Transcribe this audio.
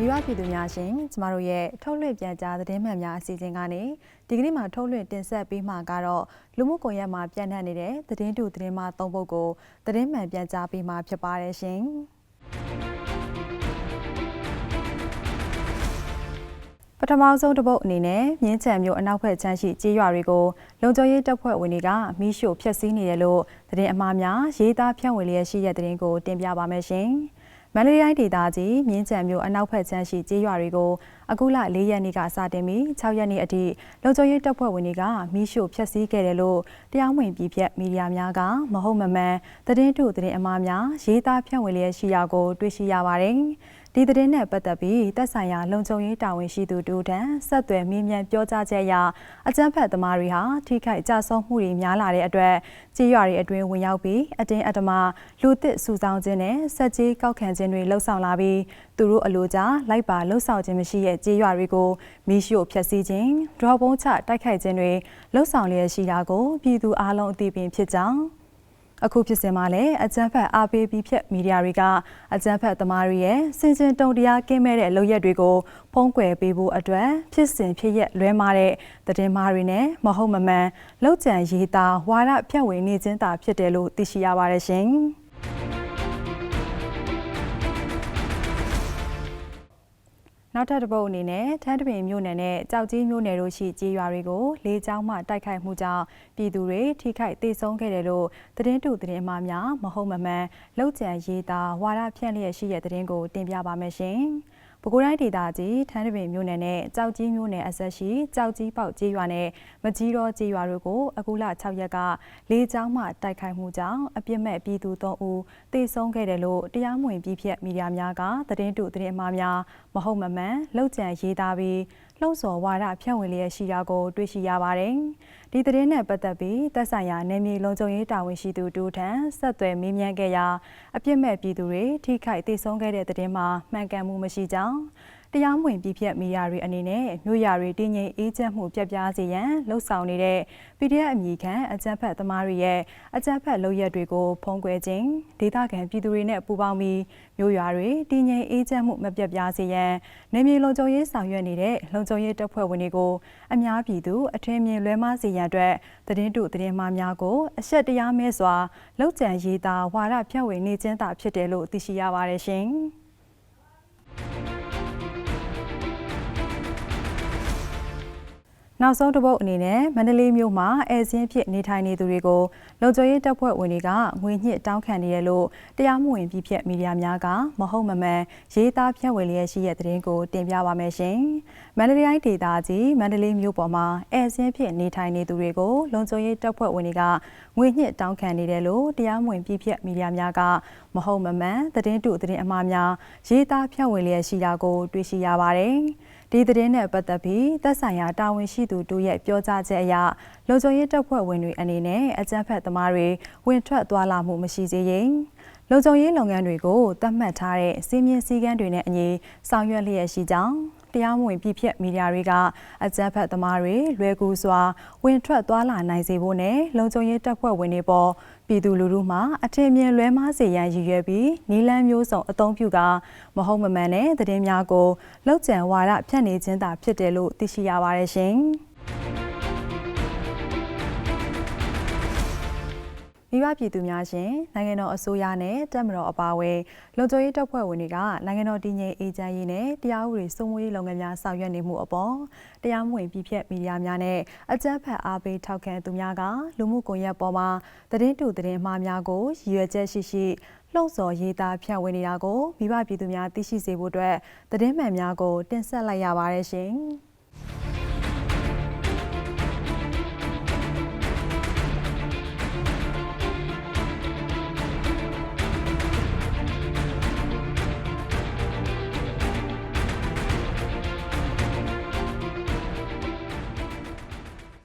မိဘပြည်သူများရှင်ကျမတို့ရဲ့ထုတ်လွှင့်ပြန်ကြားသတင်းမှန်များအစီအစဉ်ကနေဒီကနေ့မှာထုတ်လွှင့်တင်ဆက်ပေးမှာကတော့လူမှုကွန်ရက်မှာပြန့်နှံ့နေတဲ့သတင်းတူသတင်းမှသုံးပုဒ်ကိုသတင်းမှန်ပြန်ကြားပေးမှာဖြစ်ပါတယ်ရှင်ပထမဆုံးတစ်ပုတ်အနေနဲ့မြင်းချံမျိုးအနောက်ဘက်ချမ်းရှိကြေးရွာတွေကိုလုံခြုံရေးတပ်ဖွဲ့ဝင်တွေကမီးရှို့ဖျက်ဆီးနေတယ်လို့သတင်းအမှားများရေးသားဖြန့်ဝေလျက်ရှိတဲ့သတင်းကိုတင်ပြပါမယ်ရှင်။ မန္တလေးတိုင်းဒေသကြီးမြင်းကြံမြို့အနောက်ဘက်ခြမ်းရှိကျေးရွာတွေကို အခုလ၄ရက်နေ့ကစတင်ပြီး6ရက်နေ့အထိလုံခြုံရေးတပ်ဖွဲ့ဝင်တွေကမီးရှို့ဖျက်ဆီးခဲ့တယ်လို့တရားဝင်ပြည်ပြက်မီဒီယာများကမဟုတ်မမှန်သတင်းတုသတင်းအမှားများရေးသားဖြန့်ဝေလျက်ရှိရာကိုတွေ့ရှိရပါတယ်။ဒီသတင်းနဲ့ပတ်သက်ပြီးတက်ဆိုင်ရာလုံခြုံရေးတာဝန်ရှိသူတို့ထံဆက်သွယ်မြင်းမြန်ပြောကြားချက်အရအကြမ်းဖက်သမားတွေဟာထိခိုက်ကြဆုံးမှုတွေများလာတဲ့အတွက်ကြေးရွာတွေအတွင်းဝင်ရောက်ပြီးအတင်းအဓမ္မလူသစ်စုဆောင်ခြင်းနဲ့ဆက်ကြီးကောက်ခံခြင်းတွေလှုပ်ဆောင်လာပြီးသူတို့အလိုကြလိုက်ပါလှုပ်ဆောင်ခြင်းမရှိတဲ့ကြေးရွာတွေကိုမီးရှို့ဖျက်ဆီးခြင်းဒရော့ပုံးချတိုက်ခိုက်ခြင်းတွေလှုပ်ဆောင်လျက်ရှိတာကိုပြည်သူအလုံးအသိပင်ဖြစ်ကြောင်းအခုဖြစ်စဉ်မှာလည်းအကြမ်းဖက်အားပေးပြီးဖြက်မီဒီယာတွေကအကြမ်းဖက်သမားတွေရဲ့စင်စင်တုံတရားကင်းမဲ့တဲ့လုပ်ရက်တွေကိုဖုံးကွယ်ပေးဖို့အတွက်ဖြစ်စဉ်ဖြစ်ရက်လွဲမားတဲ့သတင်းမှားတွေနဲ့မဟုတ်မမှန်လောက်ကျန်ရေးသားဝါဒဖြန့်ဝေနေခြင်းသာဖြစ်တယ်လို့သိရှိရပါတယ်ရှင်။ နောက်ထပ်တစ်ပုတ်အနေနဲ့ထန်းတပင်မြို့နယ်နဲ့ကြောက်ကြီးမြို့နယ်တို့ရှိကြေးရွာတွေကိုလေကြောင်းမှတိုက်ခိုက်မှုကြောင့်ပြည်သူတွေထိခိုက်ဒေဆုံးခဲ့တယ်လို့သတင်းတူသတင်းအမှားများမဟုတ်မမှန်လောက်ကျန်ရေးသားဝါဒဖြန့်လျက်ရှိတဲ့သတင်းကိုတင်ပြပါမယ်ရှင်။ ပဲခူးတိုင်းဒေသကြီးထန်းတပင်မြို့နယ်နဲ့ကြောက်ကြီးမြို့နယ်အဆက်ရှိကြောက်ကြီးပေါက်ကြီးရွာနဲ့မကြီးတော်ကြီးရွာတို့ကိုအခုလ6ရက်ကလေးချောင်းမှတိုက်ခိုက်မှုကြောင့်အပြစ်မဲ့ပြည်သူ3ဦးသေဆုံးခဲ့တယ်လို့တရားမဝင်ပြည်ဖြတ်မီဒီယာများကသတင်းတုသတင်းအမှားများမဟုတ်မမှန်လောက်ကျန်ရေးသားပြီး လှုံ့ဆော်ဝါဒဖြန့်ဝေလျက်ရှိတာကို တွေ့ရှိရပါတယ်။ဒီသတင်းနဲ့ပတ်သက်ပြီးသက်ဆိုင်ရာနယ်မြေလုံခြုံရေးတာဝန်ရှိသူတူထံဆက်သွယ်မေးမြန်းခဲ့ရာအပြစ်မဲ့ပြည်သူတွေထိခိုက်ဒေဆုံးခဲ့တဲ့သတင်းမှာမှန်ကန်မှုမရှိကြောင်း တရားမဝင်ပြည်ဖြတ်မီဒီယာတွေအနေနဲ့မြို့ရွာတွေတည်ငြိမ်အေးချမ်းမှုပြပြစေရန်လှုံ့ဆော်နေတဲ့ PDF အမည်ခံအကြမ်းဖက်သမားတွေရဲ့အကြမ်းဖက်လုပ်ရက်တွေကိုဖုံးကွယ်ခြင်းဒေသခံပြည်သူတွေနဲ့ပူးပေါင်းပြီးမြို့ရွာတွေတည်ငြိမ်အေးချမ်းမှုမပြပြစေရန်နေမြေလုံခြုံရေးဆောင်ရွက်နေတဲ့လုံခြုံရေးတပ်ဖွဲ့ဝင်တွေကိုအများပြည်သူအထင်မြင်လွဲမှားစေရန်အတွက်သတင်းတုသတင်းမှားများကိုအဆက်တရားမဲစွာလောက်ကျန်ရေးသားဝါဒဖြန့်ဝေနေခြင်းသာဖြစ်တယ်လို့သိရှိရပါတယ်ရှင်။ နောက်ဆုံးတစ်ပုတ်အနေနဲ့မန္တလေးမြို့မှာအဲဇင်းဖြစ်နေထိုင်နေသူတွေကိုလုံခြုံရေးတပ်ဖွဲ့ဝင်တွေကငွေညှစ်တောင်းခံနေတယ်လို့တရားမဝင်ပြည်ဖြတ်မီဒီယာများကမဟုတ်မမှန်ရေးသားဖြန့်ဝေလျက်ရှိတဲ့သတင်းကိုတင်ပြပါမယ်ရှင်။မန္တလေးတိုင်းဒေသကြီးမန္တလေးမြို့ပေါ်မှာအဲဇင်းဖြစ်နေထိုင်နေသူတွေကိုလုံခြုံရေးတပ်ဖွဲ့ဝင်တွေကငွေညှစ်တောင်းခံနေတယ်လို့တရားမဝင်ပြည်ဖြတ်မီဒီယာများကမဟုတ်မမှန်သတင်းတုသတင်းအမှားများရေးသားဖြန့်ဝေလျက်ရှိတာကိုတွေ့ရှိရပါတယ်။ဒီသတင်းနဲ့ပတ်သက်ပြီးသက်ဆိုင်ရာတာဝန်ရှိသူတို့ရဲ့ပြောကြားချက်အရလုံခြုံရေးတပ်ဖွဲ့ဝင်တွေအနေနဲ့အကြမ်းဖက်သမားတွေဝင်ထွက်သွားလာမှုမရှိစေရင်လုံခြုံရေးလုပ်ငန်းတွေကိုသတ်မှတ်ထားတဲ့စီမင်းစည်းကမ်းတွေနဲ့အညီဆောင်ရွက်လျက်ရှိကြောင်း တရားမဝင်ပြည်ဖြတ်မီဒီယာတွေကအကြမ်းဖက်သမားတွေလွယ်ကူစွာဝင်ထွက်သွားလာနိုင်စေဖို့နဲ့လုံခြုံရေးတပ်ဖွဲ့ဝင်တွေပေါ်ပြည်သူလူထုမှအထင်မြင်လွဲမှားစေရန်ရည်ရွယ်ပြီးနီလန်းမျိုးစုံအသုံးပြုကမဟုတ်မမှန်တဲ့သတင်းများကိုလောက်ကျန်ဝါဒဖြန့်နေခြင်းသာဖြစ်တယ်လို့သိရှိရပါတယ်ရှင်။ မိဘပြည်သူများရှင်နိုင်ငံတော်အစိုးရနဲ့တပ်မတော်အပါအဝင်လုံခြုံရေးတပ်ဖွဲ့ဝင်တွေကနိုင်ငံတော်တည်ငြိမ်အေးချမ်းရေးနဲ့တရားဥပဒေစိုးမိုးရေးလုပ်ငန်းများဆောင်ရွက်နေမှုအပေါ်တရားမဝင်ပြည်ဖြတ်မီဒီယာများနဲ့အကြမ်းဖက်အားပေးထောက်ခံသူများကလူမှုကွန်ရက်ပေါ်မှာသတင်းတူသတင်းမှားများကိုရည်ရွယ်ချက်ရှိရှိလှုံ့ဆော်ရေးသားဖြန့်ဝေနေတာကိုမိဘပြည်သူများသိရှိစေဖို့အတွက်သတင်းမှန်များကိုတင်ဆက်လိုက်ရပါတယ်ရှင်။